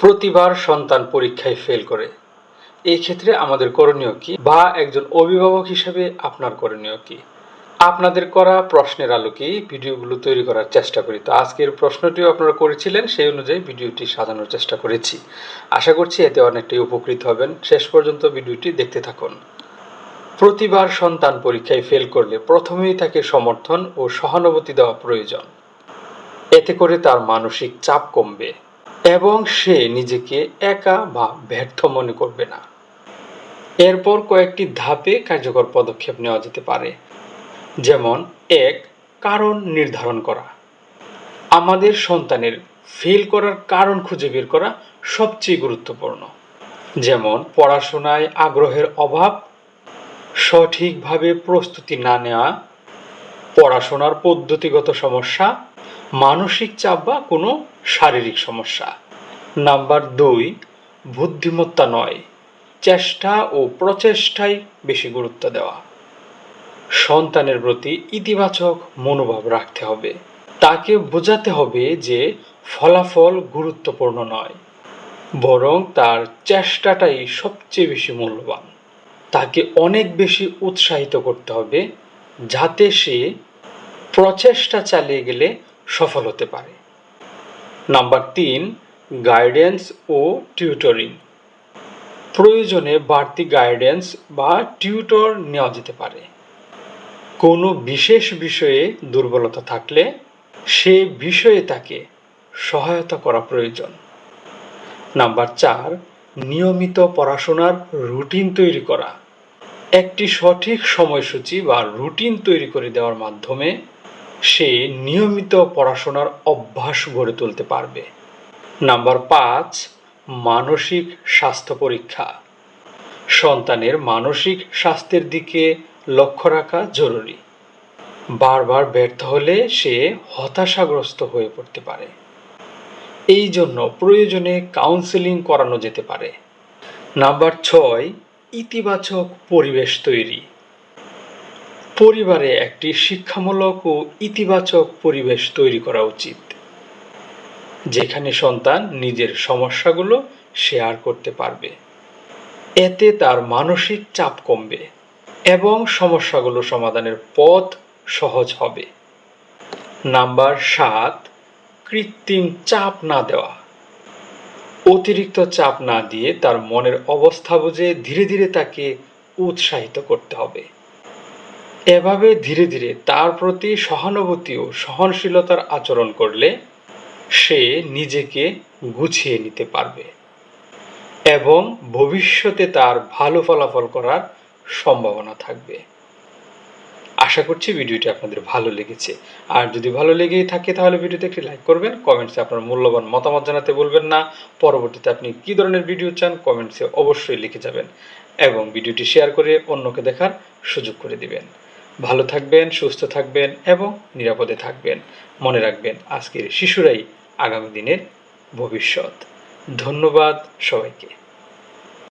প্রতিবার সন্তান পরীক্ষায় ফেল করে। এই ক্ষেত্রে আমাদের করণীয় কি? বা একজন অভিভাবক হিসেবে আপনার করণীয় কি? আপনাদের করা প্রশ্নের আলোকেই ভিডিওগুলো তৈরি করার চেষ্টা করি। তো আজকের প্রশ্নটিও আপনারা করেছিলেন, সেই অনুযায়ী ভিডিওটি সাজানোর চেষ্টা করেছি। আশা করছি এতে অনেকটাই উপকৃত হবেন। শেষ পর্যন্ত ভিডিওটি দেখতে থাকুন। প্রতিবার সন্তান পরীক্ষায় ফেল করলে প্রথমেই তাকে সমর্থন ও সহানুভূতি দেওয়া প্রয়োজন। এতে করে তার মানসিক চাপ কমবে। এবং সে নিজেকে একা বা ব্যর্থ মনে করবে না। এরপর কয়েকটি ধাপে কার্যকর পদক্ষেপ নেওয়া যেতে পারে। যেমন, এক, কারণ নির্ধারণ করা। আমাদের সন্তানের ফেল করার কারণ খুঁজে বের করা সবচেয়ে গুরুত্বপূর্ণ। যেমন, পড়াশোনায় আগ্রহের অভাব, সঠিকভাবে প্রস্তুতি না নেওয়া পড়াশোনার পদ্ধতিগত সমস্যা, মানসিক চাপ বা কোনো শারীরিক সমস্যা। নাম্বার দুই, বুদ্ধিমত্তা নয়, চেষ্টা ও প্রচেষ্টায় বেশি গুরুত্ব দেওয়া। সন্তানের প্রতি ইতিবাচক মনোভাব রাখতে হবে। তাকে বোঝাতে হবে যে ফলাফল গুরুত্বপূর্ণ নয়, বরং তার চেষ্টাটাই সবচেয়ে বেশি মূল্যবান। তাকে অনেক বেশি উৎসাহিত করতে হবে যাতে সে প্রচেষ্টা চালিয়ে গেলে সফল হতে পারে। নাম্বার তিন গাইডেন্স ও টিউটরিং প্রয়োজনে বাড়তি গাইডেন্স বা টিউটর নেওয়া যেতে পারে। কোনো বিশেষ বিষয়ে দুর্বলতা থাকলে সে বিষয়ে তাকে সহায়তা করা প্রয়োজন। নাম্বার চার, নিয়মিত পড়াশোনার রুটিন তৈরি করা। একটি সঠিক সময়সূচি বা রুটিন তৈরি করে দেওয়ার মাধ্যমে সে নিয়মিত পড়াশোনার অভ্যাস গড়ে তুলতে পারবে। নাম্বার পাঁচ, মানসিক স্বাস্থ্য পরীক্ষা। সন্তানের মানসিক স্বাস্থ্যের দিকে লক্ষ্য রাখা জরুরি। বারবার ব্যর্থ হলে সে হতাশাগ্রস্ত হয়ে পড়তে পারে। এই জন্য প্রয়োজনে কাউন্সেলিং করানো যেতে পারে। নাম্বার ছয় ইতিবাচক পরিবেশ তৈরি। পরিবারে একটি শিক্ষামূলক ও ইতিবাচক পরিবেশ তৈরি করা উচিত, যেখানে সন্তান নিজের সমস্যাগুলো শেয়ার করতে পারবে। এতে তার মানসিক চাপ কমবে এবং সমস্যাগুলো সমাধানের পথ সহজ হবে। নাম্বার সাত, কৃত্রিম চাপ না দেওয়া। অতিরিক্ত চাপ না দিয়ে তার মনের অবস্থা বুঝে ধীরে ধীরে তাকে উৎসাহিত করতে হবে। এভাবে ধীরে ধীরে তার প্রতি সহানুভূতি ও সহনশীলতার আচরণ করলে সে নিজেকে গুছিয়ে নিতে পারবে এবং ভবিষ্যতে তার ভালো ফলাফল করার সম্ভাবনা থাকবে। আশা করছি ভিডিওটি আপনাদের ভালো লেগেছে। আর যদি ভালো লেগেই থাকে তাহলে ভিডিওতে একটি লাইক করবেন কমেন্টসে আপনার মূল্যবান মতামত জানাতে বলবেন না। পরবর্তীতে আপনি কী ধরনের ভিডিও চান কমেন্টসে অবশ্যই লিখে যাবেন এবং ভিডিওটি শেয়ার করে অন্যকে দেখার সুযোগ করে দিবেন। ভালো থাকবেন, সুস্থ থাকবেন এবং নিরাপদে থাকবেন। মনে রাখবেন আজকের শিশুরাই আগামী দিনের ভবিষ্যৎ। ধন্যবাদ সবাইকে।